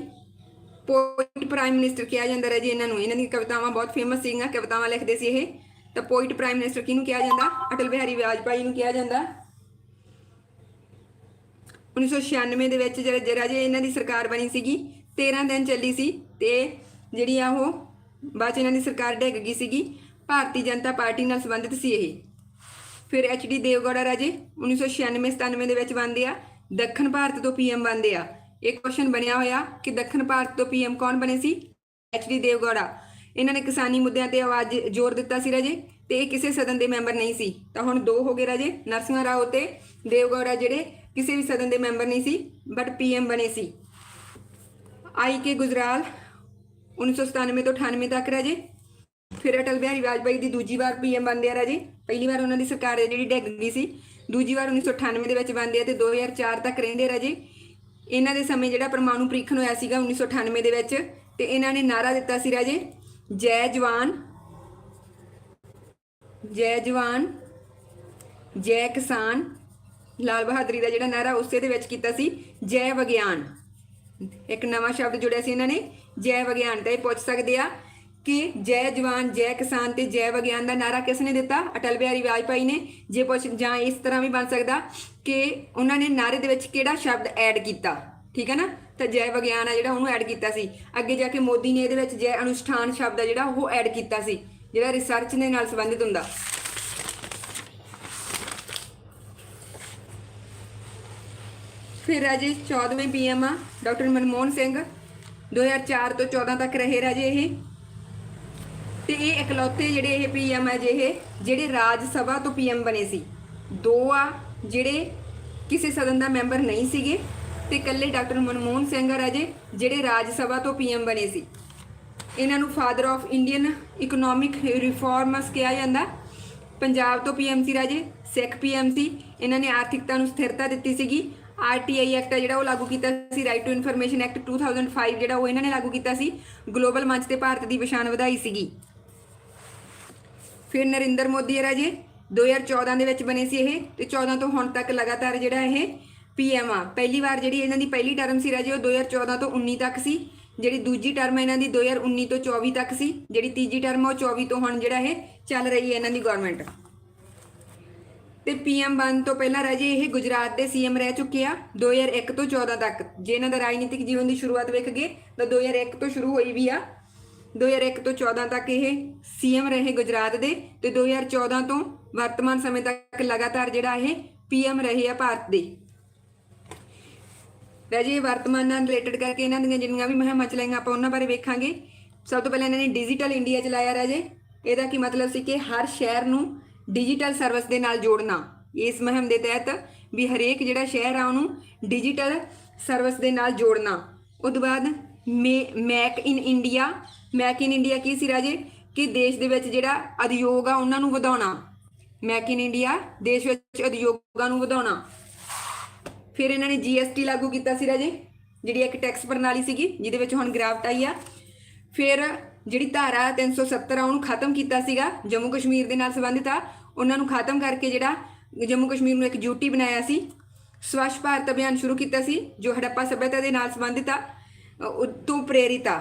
poet prime minister ਕਿਹਾ ਜਾਂਦਾ ਹੈ ਜੀ ਇਹਨਾਂ ਨੂੰ। ਇਹਨਾਂ ਦੀਆਂ ਕਵਿਤਾਵਾਂ ਬਹੁਤ ਫੇਮਸ ਸੀਗੀਆਂ, ਕਵਿਤਾਵਾਂ ਲਿਖਦੇ ਸੀ ਇਹ। ਤਾਂ ਪੋਇਟ ਪ੍ਰਾਈਮ ਮਿਨਿਸਟਰ ਕਿਹਨੂੰ ਕਿਹਾ ਜਾਂਦਾ? ਅਟਲ ਬਿਹਾਰੀ ਵਾਜਪਾਈ ਨੂੰ ਕਿਹਾ ਜਾਂਦਾ। 1996 ਦੇ ਵਿੱਚ ਜਿਹੜਾ ਜਿਹੜਾ ਜੇ ਇਹਨਾਂ ਦੀ ਸਰਕਾਰ ਬਣੀ ਸੀਗੀ 13 ਦਿਨ ਚੱਲੀ ਸੀ ਤੇ ਜਿਹੜੀ ਆ ਉਹ ਬਾਅਦ 'ਚ ਇਹਨਾਂ ਦੀ ਸਰਕਾਰ ਡਿੱਗ ਗਈ ਸੀਗੀ, ਭਾਰਤੀ ਜਨਤਾ ਪਾਰਟੀ ਨਾਲ ਸੰਬੰਧਿਤ ਸੀ ਇਹ। ਫਿਰ ਐਚ ਡੀ ਦੇਵਗੌੜਾ ਰਾਜੇ 1996 97 ਦੇ ਵਿੱਚ ਬਣਦੇ ਆ, ਦੱਖਣ ਭਾਰਤ ਤੋਂ ਪੀਐਮ ਬਣਦੇ ਆ। ਇਹ ਕੁਐਸਚਨ ਬਣਿਆ ਹੋਇਆ ਕਿ ਦੱਖਣ ਭਾਰਤ ਤੋਂ ਪੀਐਮ ਕੌਣ ਬਣੇ ਸੀ ਐਚ ਡੀ ਦੇਵਗੌੜਾ ਇਹਨਾਂ ਨੇ ਕਿਸਾਨੀ ਮੁੱਦਿਆਂ ਤੇ ਆਵਾਜ਼ ਜ਼ੋਰ ਦਿੱਤਾ ਸੀ ਰਾਜੇ ਤੇ ਇਹ ਕਿਸੇ ਸਦਨ ਦੇ ਮੈਂਬਰ ਨਹੀਂ ਸੀ ਤਾਂ ਹੁਣ ਦੋ ਹੋ ਗਏ ਰਾਜੇ ਨਰਸਿਮਹਾ ਰਾਓ ਤੇ ਦੇਵਗੌੜਾ ਜਿਹੜੇ ਕਿਸੇ ਵੀ ਸਦਨ ਦੇ ਮੈਂਬਰ ਨਹੀਂ ਸੀ ਬਟ ਪੀਐਮ ਬਣੇ ਸੀ ਆਈ ਕੇ ਗੁਜਰਾਲ 1997 ਤੋਂ 98 ਤੱਕ ਰਾਜੇ ਫਿਰ ਅਟਲ ਬਿਹਾਰੀ ਵਾਜਪਾਈ ਦੀ ਦੂਜੀ ਵਾਰ ਪੀਐਮ ਬਣਦੇ ਆ ਰਾਜੇ ਪਹਿਲੀ ਵਾਰ ਉਹਨਾਂ ਦੀ ਸਰਕਾਰ ਜਿਹੜੀ ਡਿੱਗ ਗਈ ਸੀ ਦੂਜੀ ਵਾਰ 1998 ਦੇ ਵਿੱਚ ਬਣਦੇ ਆ ਤੇ 2004 ਤੱਕ ਰਹਿੰਦੇ ਰਾਜੇ ਇਹਨਾਂ ਦੇ ਸਮੇਂ ਜਿਹੜਾ ਪਰਮਾਣੂ ਪ੍ਰੀਖਣ ਹੋਇਆ ਸੀਗਾ 1998 ਦੇ ਵਿੱਚ, ਤੇ ਇਹਨਾਂ ਨੇ ਨਾਰਾ ਦਿੱਤਾ ਸੀ ਰਾਜੇ, ਜੈ ਜਵਾਨ ਜੈ ਜਵਾਨ, ਜੈ ਕਿਸਾਨ, ਲਾਲ ਬਹਾਦਰੀ ਦਾ ਜਿਹੜਾ ਨਾਰਾ ਉਸੇ ਦੇ ਵਿੱਚ ਕੀਤਾ ਸੀ, ਜੈ ਵਿਗਿਆਨ। ਇੱਕ ਨਵਾਂ ਸ਼ਬਦ ਜੁੜਿਆ ਸੀ ਇਹਨਾਂ ਨੇ, ਜੈ ਵਿਗਿਆਨ, ਤਾਂ ਇਹ ਪੁੱਛ ਸਕਦੇ ਆ ਕਿ ਜੈ ਜਵਾਨ, ਜੈ ਕਿਸਾਨ ਤੇ ਜੈ ਵਿਗਿਆਨ ਦਾ ਨਾਰਾ ਕਿਸ ਨੇ ਦਿੱਤਾ? ਅਟਲ ਬਿਹਾਰੀ ਵਾਜਪਾਈ ਨੇ। ਜੇ ਪੁੱਛ ਜਾਂ ਇਸ ਤਰ੍ਹਾਂ ਵੀ ਬਣ ਸਕਦਾ ਕਿ ਉਹਨਾਂ ਨੇ ਨਾਰੇ ਦੇ ਵਿੱਚ ਕਿਹੜਾ ਸ਼ਬਦ ਐਡ ਕੀਤਾ? ਠੀਕ ਹੈ ਨਾ? ਤਾਂ ਜੈ ਵਿਗਿਆਨ ਆ ਜਿਹੜਾ ਉਹਨੂੰ ਐਡ ਕੀਤਾ ਸੀ। ਅੱਗੇ ਜਾ ਕੇ ਮੋਦੀ ਨੇ ਇਹਦੇ ਵਿੱਚ ਜੈ ਅਨੁਸ਼ਠਾਨ ਸ਼ਬਦ ਆ ਜਿਹੜਾ ਉਹ ਐਡ ਕੀਤਾ ਸੀ। ਜਿਹੜਾ ਰਿਸਰਚ ਦੇ ਨਾਲ ਸੰਬੰਧਿਤ ਹੁੰਦਾ। ਫਿਰ ਰਾਜੇ 14ਵੇਂ ਪੀਐਮ ਆ, ਡਾਕਟਰ ਮਨਮੋਹਨ ਸਿੰਘ। 2004 ਤੋਂ 14 ਤੱਕ ਰਹੇ ਰਾਜੇ ਇਹ। ਤੇ ਇਹ ਇਕਲੌਤੇ ਜਿਹੜੇ ਇਹ ਪੀਐਮ ਹੈ ਜਿਹੇ, ਜਿਹੜੇ ਰਾਜ ਸਭਾ ਤੋਂ ਪੀਐਮ ਬਣੇ ਸੀ। ਦੋ ਆ ਜਿਹੜੇ ਕਿਸੇ ਸਦਨ ਦਾ ਮੈਂਬਰ ਨਹੀਂ ਸੀਗੇ ਤੇ ਇਕੱਲੇ ਡਾਕਟਰ ਮਨਮੋਹਨ ਸਿੰਘ ਰਾਜੇ, ਜਿਹੜੇ ਰਾਜ ਸਭਾ ਤੋਂ ਪੀਐਮ ਬਣੇ ਸੀ। ਇਹਨਾਂ ਨੂੰ father of Indian economic reforms ਕਿਹਾ ਜਾਂਦਾ। ਪੰਜਾਬ ਤੋਂ ਪੀਐਮ ਸੀ ਰਾਜੇ, ਸਿੱਖ ਪੀਐਮ ਸੀ। ਇਹਨਾਂ ਨੇ ਆਰਥਿਕਤਾ ਨੂੰ ਸਥਿਰਤਾ ਦਿੱਤੀ ਸੀਗੀ। ਆਰਟੀਆਈ ਐਕਟ ਜਿਹੜਾ ਉਹ ਲਾਗੂ ਕੀਤਾ ਸੀ ਰਾਈਟ ਟੂ ਇਨਫੋਰਮੇਸ਼ਨ ਐਕਟ 2005 ਜਿਹੜਾ ਉਹ ਇਹਨਾਂ ਨੇ ਲਾਗੂ ਕੀਤਾ ਸੀ। ਗਲੋਬਲ ਮੰਚ ਤੇ ਭਾਰਤ ਦੀ ਪਛਾਣ ਵਧਾਈ ਸੀਗੀ। ਫਿਰ ਨਰਿੰਦਰ ਮੋਦੀ ਹੈ ਰਾਜੇ 2014 ਦੇ ਵਿੱਚ ਬਣੇ ਸੀ ਇਹ ਤੇ 14 ਤੋਂ ਹੁਣ ਤੱਕ ਲਗਾਤਾਰ ਜਿਹੜਾ ਇਹ ਪੀਐਮ ਆ। ਪਹਿਲੀ ਵਾਰ ਜਿਹੜੀ ਇਹਨਾਂ ਦੀ ਪਹਿਲੀ ਟਰਮ ਸੀ ਰਾਜੇ, ਉਹ 2014 ਤੋਂ 19 ਤੱਕ ਸੀ। ਜਿਹੜੀ ਦੂਜੀ ਟਰਮ ਇਹਨਾਂ ਦੀ 2019 ਤੋਂ 24 ਤੱਕ ਸੀ। ਜਿਹੜੀ ਤੀਜੀ ਟਰਮ ਉਹ 24 ਤੋਂ ਹੁਣ ਜਿਹੜਾ ਇਹ ਚੱਲ ਰਹੀ ਹੈ ਇਹਨਾਂ ਦੀ ਗਵਰਨਮੈਂਟ ਤੇ ਪੀਐਮ ਬਣ ਤੋਂ ਪਹਿਲਾਂ ਰਾਜੇ ਇਹ ਗੁਜਰਾਤ ਦੇ ਸੀਐਮ ਰਹਿ ਚੁੱਕੇ ਆ 2001 ਤੋਂ 14 ਤੱਕ। ਜੇ ਇਹਨਾਂ ਦਾ ਰਾਜਨੀਤਿਕ ਜੀਵਨ ਦੀ ਸ਼ੁਰੂਆਤ ਵੇਖਗੇ ਤਾਂ 2001 ਤੋਂ ਸ਼ੁਰੂ ਹੋਈ ਵੀ ਆ। 2001 ਤੋਂ 14 ਤੱਕ ਇਹ ਸੀਐਮ ਰਹੇ ਗੁਜਰਾਤ ਦੇ ਤੇ 2014 ਤੋਂ ਵਰਤਮਾਨ ਸਮੇਂ ਤੱਕ ਲਗਾਤਾਰ ਜਿਹੜਾ ਇਹ ਪੀਐਮ ਰਹੇ ਆ ਭਾਰਤ ਦੇ। ਰਾਜੇ ਵਰਤਮਾਨ ਨਾਲ ਰਿਲੇਟਡ ਕਰਕੇ ਇਹਨਾਂ ਦੀਆਂ ਜਿੰਨੀਆਂ ਵੀ ਮੁਹਿੰਮਾਂ ਚਲਾਈਆਂ ਆਪਾਂ ਉਹਨਾਂ ਬਾਰੇ ਵੇਖਾਂਗੇ। ਸਭ ਤੋਂ ਪਹਿਲਾਂ ਇਹਨਾਂ ਨੇ ਡਿਜੀਟਲ ਇੰਡੀਆ ਚਲਾਇਆ ਰਾਜੇ। ਇਹਦਾ ਕੀ ਮਤਲਬ ਸੀ ਕਿ ਹਰ ਸ਼ਹਿਰ ਨੂੰ ਡਿਜੀਟਲ ਸਰਵਿਸ ਦੇ ਨਾਲ ਜੋੜਨਾ। ਇਸ ਮੁਹਿੰਮ ਦੇ ਤਹਿਤ ਵੀ ਹਰੇਕ ਜਿਹੜਾ ਸ਼ਹਿਰ ਆ ਉਹਨੂੰ ਡਿਜੀਟਲ ਸਰਵਿਸ ਦੇ ਨਾਲ ਜੋੜਨਾ। ਉਸ ਤੋਂ ਬਾਅਦ ਮੈਕ in India Mac in India ਕੀ ਸੀ ਰਾਜੇ? ਕਿ ਦੇਸ਼ ਦੇ ਵਿੱਚ ਜਿਹੜਾ ਉਦਯੋਗ ਆ ਉਹਨਾਂ ਨੂੰ ਵਧਾਉਣਾ। ਮੈਕ ਇਨ ਇੰਡੀਆ, ਦੇਸ਼ ਵਿੱਚ ਉਦਯੋਗਾਂ ਨੂੰ ਵਧਾਉਣਾ। ਫਿਰ ਇਹਨਾਂ ਨੇ GST ਲਾਗੂ ਕੀਤਾ ਸੀ ਰਾਜੇ, ਜਿਹੜੀ ਇੱਕ ਟੈਕਸ ਪ੍ਰਣਾਲੀ ਸੀਗੀ, ਜਿਹਦੇ ਵਿੱਚ ਹੁਣ ਗਿਰਾਵਟ ਆਈ ਆ। ਫਿਰ ਜਿਹੜੀ ਧਾਰਾ 370 ਆ, ਉਹਨੂੰ ਖਤਮ ਕੀਤਾ ਸੀਗਾ, ਜੰਮੂ ਕਸ਼ਮੀਰ ਦੇ ਨਾਲ ਸੰਬੰਧਿਤ ਆ। ਉਹਨਾਂ ਨੂੰ ਖਤਮ ਕਰਕੇ ਜਿਹੜਾ ਜੰਮੂ ਕਸ਼ਮੀਰ ਨੂੰ ਇੱਕ ਯੂਟੀ ਬਣਾਇਆ ਸੀ। ਸਵੱਛ ਭਾਰਤ ਅਭਿਆਨ ਸ਼ੁਰੂ ਕੀਤਾ ਸੀ, ਜੋ ਹੜੱਪਾ ਸਭਿਅਤਾ ਦੇ ਨਾਲ ਸੰਬੰਧਿਤ ਆ। ਤੋਂ ਪ੍ਰੇਰਿਤ ਆ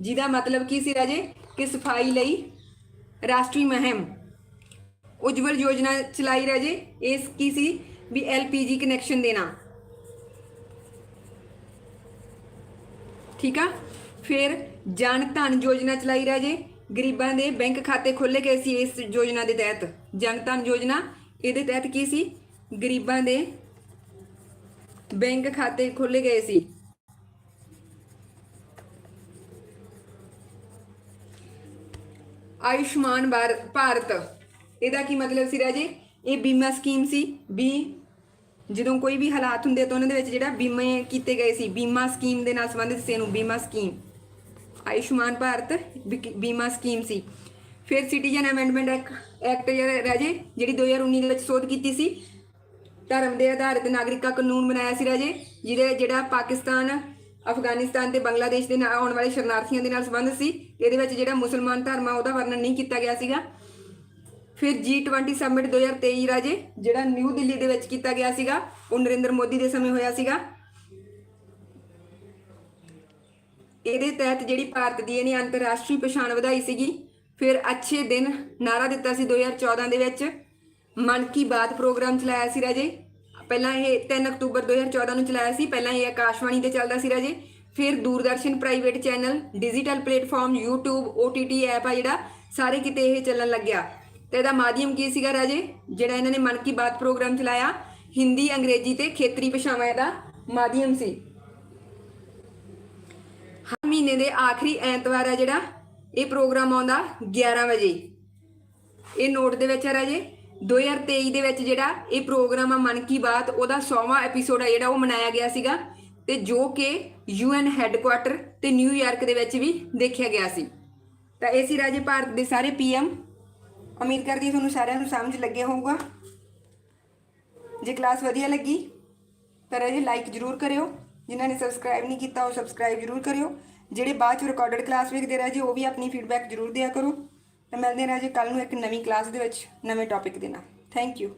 ਜਿਹਦਾ ਮਤਲਬ ਕੀ ਸੀ ਰਾਜੇ ਕਿ ਸਫ਼ਾਈ ਲਈ ਰਾਸ਼ਟਰੀ ਮੁਹਿੰਮ ਉਜਵਲ ਯੋਜਨਾ ਚਲਾਈ ਰਾਜੇ ਇਸ ਕੀ ਸੀ ਵੀ ਐਲਪੀਜੀ ਕਨੈਕਸ਼ਨ ਦੇਣਾ ਠੀਕ ਆ ਫਿਰ ਜਨ ਧਨ ਯੋਜਨਾ ਚਲਾਈ ਰਾਜੇ ਗਰੀਬਾਂ ਦੇ ਬੈਂਕ ਖਾਤੇ ਖੋਲੇ ਗਏ ਸੀ ਇਸ ਯੋਜਨਾ ਦੇ ਤਹਿਤ ਜਨ ਧਨ ਯੋਜਨਾ ਇਹਦੇ ਤਹਿਤ ਕੀ ਸੀ ਗਰੀਬਾਂ ਦੇ ਬੈਂਕ ਖਾਤੇ ਖੋਲੇ ਗਏ ਸੀ ਆਯੁਸ਼ਮਾਨ ਭਾਰ- ਭਾਰਤ। ਇਹਦਾ ਕੀ ਮਤਲਬ ਸੀ ਰਾਜੇ? ਇਹ ਬੀਮਾ ਸਕੀਮ ਸੀ। ਬੀ, ਜਦੋਂ ਕੋਈ ਵੀ ਹਾਲਾਤ ਹੁੰਦੇ ਤਾਂ ਉਹਨਾਂ ਦੇ ਵਿੱਚ ਜਿਹੜਾ ਬੀਮੇ ਕੀਤੇ ਗਏ ਸੀ, ਬੀਮਾ ਸਕੀਮ ਦੇ ਨਾਲ ਸੰਬੰਧਿਤ ਸੀ ਇਹਨੂੰ, ਬੀਮਾ ਸਕੀਮ। ਆਯੁਸ਼ਮਾਨ ਭਾਰਤ ਬਿਕ- ਬੀਮਾ ਸਕੀਮ ਸੀ। ਫਿਰ ਸਿਟੀਜ਼ਨ ਅਮੈਂਡਮੈਂਟ ਐਕਟ ਜਿਹੜਾ ਰਾਜੇ, ਜਿਹੜੀ 2019 ਦੇ ਵਿੱਚ ਸੋਧ ਕੀਤੀ ਸੀ। ਧਰਮ ਦੇ ਆਧਾਰਿਤ ਨਾਗਰਿਕਾਂ ਕਾਨੂੰਨ ਬਣਾਇਆ ਸੀ ਰਾਜੇ, ਜਿਹਦੇ ਜਿਹੜਾ ਪਾਕਿਸਤਾਨ ਅਫਗਾਨਿਸਤਾਨ ਤੇ ਬੰਗਲਾਦੇਸ਼ ਦੇ ਨਾਲ ਆਉਣ ਵਾਲੇ ਸ਼ਰਨਾਰਥੀਆਂ ਦੇ ਨਾਲ ਸੰਬੰਧਿਤ ਸੀ। ਇਹਦੇ ਵਿੱਚ ਜਿਹੜਾ ਮੁਸਲਮਾਨ ਧਰਮ ਆ, ਉਹਦਾ ਵਰਣਨ ਨਹੀਂ ਕੀਤਾ ਗਿਆ ਸੀਗਾ। ਫਿਰ G20 ਸਮਿਟ 2023 ਰਾਜੇ, ਜਿਹੜਾ ਨਿਊ ਦਿੱਲੀ ਦੇ ਵਿੱਚ ਕੀਤਾ ਗਿਆ ਸੀਗਾ, ਉਹ ਨਰਿੰਦਰ ਮੋਦੀ ਦੇ ਸਮੇਂ ਹੋਇਆ ਸੀਗਾ। ਇਹਦੇ ਤਹਿਤ ਜਿਹੜੀ ਭਾਰਤ ਦੀ ਇਹਨੇ ਅੰਤਰਰਾਸ਼ਟਰੀ ਪਛਾਣ ਵਧਾਈ ਸੀਗੀ। ਫਿਰ ਅੱਛੇ ਦਿਨ ਨਾਰਾ ਦਿੱਤਾ ਸੀ 2014 ਦੇ ਵਿੱਚ। ਮਨ ਕੀ ਬਾਤ ਪ੍ਰੋਗਰਾਮ ਚਲਾਇਆ ਸੀ ਰਾਜੇ। ਪਹਿਲਾਂ ਇਹ 3 ਅਕਤੂਬਰ 2014 ਨੂੰ ਚਲਾਇਆ ਸੀ, ਪਹਿਲਾਂ ਇਹ ਆਕਾਸ਼ਵਾਣੀ ਤੇ ਚੱਲਦਾ ਸੀ ਰਾਜੇ। ਫਿਰ Doordarshan private channel, digital platform, YouTube OTT app ਆ ਜਿਹੜਾ, ਸਾਰੇ ਕਿਤੇ ਇਹ ਚੱਲਣ ਲੱਗਿਆ। ਤੇ ਇਹਦਾ ਮਾਧਿਅਮ ਕੀ ਸੀਗਾ ਰਾਜੇ? ਜਿਹੜਾ ਇਹਨਾਂ ਨੇ ਮਨ ਕੀ ਬਾਤ ਪ੍ਰੋਗਰਾਮ ਚਲਾਇਆ, ਹਿੰਦੀ, ਅੰਗਰੇਜ਼ੀ ਤੇ ਖੇਤਰੀ ਭਾਸ਼ਾਵਾਂ ਦਾ ਮਾਧਿਅਮ ਸੀ। ਹਰ ਮਹੀਨੇ ਦੇ ਆਖਰੀ ਐਤਵਾਰ ਆ ਜਿਹੜਾ, ਇਹ ਪ੍ਰੋਗਰਾਮ ਆਉਂਦਾ 11 ਵਜੇ। ਇਹ ਨੋਟ ਦੇ ਵਿੱਚ ਆ ਰਾਜੇ 2023 ਦੇ ਵਿੱਚ ਜਿਹੜਾ ਇਹ ਪ੍ਰੋਗਰਾਮ ਆ ਮਨ ਕੀ ਬਾਤ, ਉਹਦਾ 100ਵਾਂ ਐਪੀਸੋਡ ਆ ਜਿਹੜਾ ਉਹ ਮਨਾਇਆ ਗਿਆ ਸੀਗਾ ਤੇ ਜੋ ਕਿ ਯੂਐਨ ਹੈੱਡਕੁਆਟਰ ਤੇ ਨਿਊਯਾਰਕ ਦੇ ਵਿੱਚ ਵੀ ਦੇਖਿਆ ਗਿਆ ਸੀ। ਤਾਂ ਇਹ ਸੀ ਰਾਜੇ ਭਾਰਤ ਦੇ ਸਾਰੇ ਪੀਐਮ ਉਮੀਦ ਕਰਦੀ ਹਾਂ ਤੁਹਾਨੂੰ ਸਾਰਿਆਂ ਨੂੰ ਸਮਝ ਲੱਗਿਆ ਹੋਊਗਾ। ਜੇ ਕਲਾਸ ਵਧੀਆ ਲੱਗੀ, ਤਾਂ ਰਾਜੇ ਲਾਈਕ ਜ਼ਰੂਰ ਕਰਿਓ। ਜਿਨ੍ਹਾਂ ਨੇ ਸਬਸਕ੍ਰਾਈਬ ਨਹੀਂ ਕੀਤਾ, ਉਹ ਸਬਸਕ੍ਰਾਈਬ ਜ਼ਰੂਰ ਕਰਿਓ। ਜਿਹੜੇ ਬਾਅਦ ਚ ਰਿਕਾਰਡਡ ਕਲਾਸ ਵੇਖਦੇ ਰਾਜੇ ਉਹ ਵੀ ਆਪਣੀ ਫੀਡਬੈਕ ਜ਼ਰੂਰ ਦਿਆ ਕਰੋ। ਤਾਂ ਮਿਲਦੇ ਹਾਂ ਰਾਜੇ ਕੱਲ ਨੂੰ ਇੱਕ ਨਵੀਂ ਕਲਾਸ ਦੇ ਵਿੱਚ ਨਵੇਂ ਟੌਪਿਕ ਦੇ ਨਾਲ। Thank you